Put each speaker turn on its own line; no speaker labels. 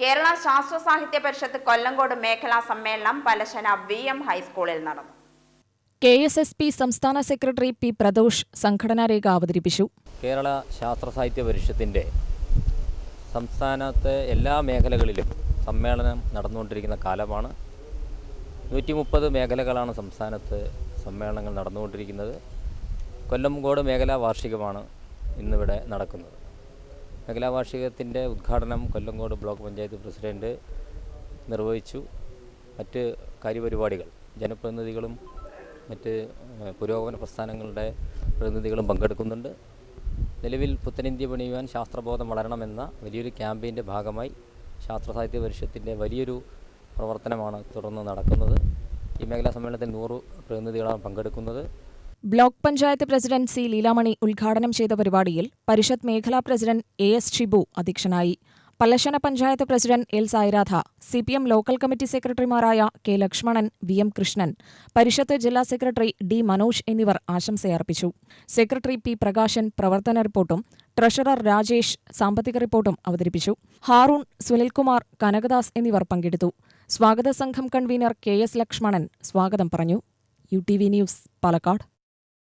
കേരള ശാസ്ത്ര സാഹിത്യ പരിഷത്ത് കൊല്ലങ്കോട് മേഖലാ സമ്മേളനം പലശന വി എം ഹൈസ്കൂളിൽ നടന്നു.
കെ എസ് എസ് പി സംസ്ഥാന സെക്രട്ടറി പി പ്രദോഷ് സംഘടനാരേഖ അവതരിപ്പിച്ചു.
കേരള ശാസ്ത്ര സാഹിത്യ പരിഷത്തിന്റെ സംസ്ഥാനത്തെ എല്ലാ മേഖലകളിലും സമ്മേളനം നടന്നുകൊണ്ടിരിക്കുന്ന കാലമാണ്. നൂറ്റി മുപ്പത് മേഖലകളാണ് സംസ്ഥാനത്ത് സമ്മേളനങ്ങൾ നടന്നുകൊണ്ടിരിക്കുന്നത്. കൊല്ലംകോട് മേഖലാ വാർഷികമാണ് ഇന്നിവിടെ നടക്കുന്നത്. മേഖലാ വാർഷികത്തിന്റെ ഉദ്ഘാടനം കൊല്ലങ്കോട് ബ്ലോക്ക് പഞ്ചായത്ത് പ്രസിഡന്റ് നിർവഹിച്ചു. മറ്റ് കാര്യപരിപാടികൾ ജനപ്രതിനിധികളും മറ്റ് പുരോഗമന പ്രസ്ഥാനങ്ങളുടെ പ്രതിനിധികളും പങ്കെടുക്കുന്നുണ്ട്. നിലവിൽ പുത്തനിന്ത്യ പണിയുവാൻ ശാസ്ത്രബോധം വളരണമെന്ന വലിയൊരു ക്യാമ്പയിന്റെ ഭാഗമായി ശാസ്ത്ര സാഹിത്യ പരിഷത്തിന്റെ വലിയൊരു പ്രവർത്തനമാണ് തുടർന്ന് നടക്കുന്നത്. ഈ മേഖലാ സമ്മേളനത്തിൽ നൂറ് പ്രതിനിധികളാണ് പങ്കെടുക്കുന്നത്.
Block panchayat president C Leelamani ഉദ്ഘാടനം ചെയ്ത പരിപാടിയിൽ പരിഷത്ത് മേഖലാ പ്രസിഡന്റ് എ എസ് ഷിബു അധ്യക്ഷനായി. Pallassana panchayat president L Sairadha C P M local committee സെക്രട്ടറിമാരായ K Lakshmanan V M Krishnan പരിഷത്ത് ജില്ലാ സെക്രട്ടറി ഡി മനോജ് എന്നിവർ ആശംസയർപ്പിച്ചു. സെക്രട്ടറി പി പ്രകാശൻ പ്രവർത്തന റിപ്പോർട്ടും ട്രഷറർ രാജേഷ് സാമ്പത്തിക റിപ്പോർട്ടും അവതരിപ്പിച്ചു. ഹാറൂൺ സുനിൽകുമാർ കനകദാസ് എന്നിവർ പങ്കെടുത്തു. സ്വാഗത സംഘം കൺവീനർ കെ എസ് ലക്ഷ്മണൻ സ്വാഗതം പറഞ്ഞു. U T V news Palakkad.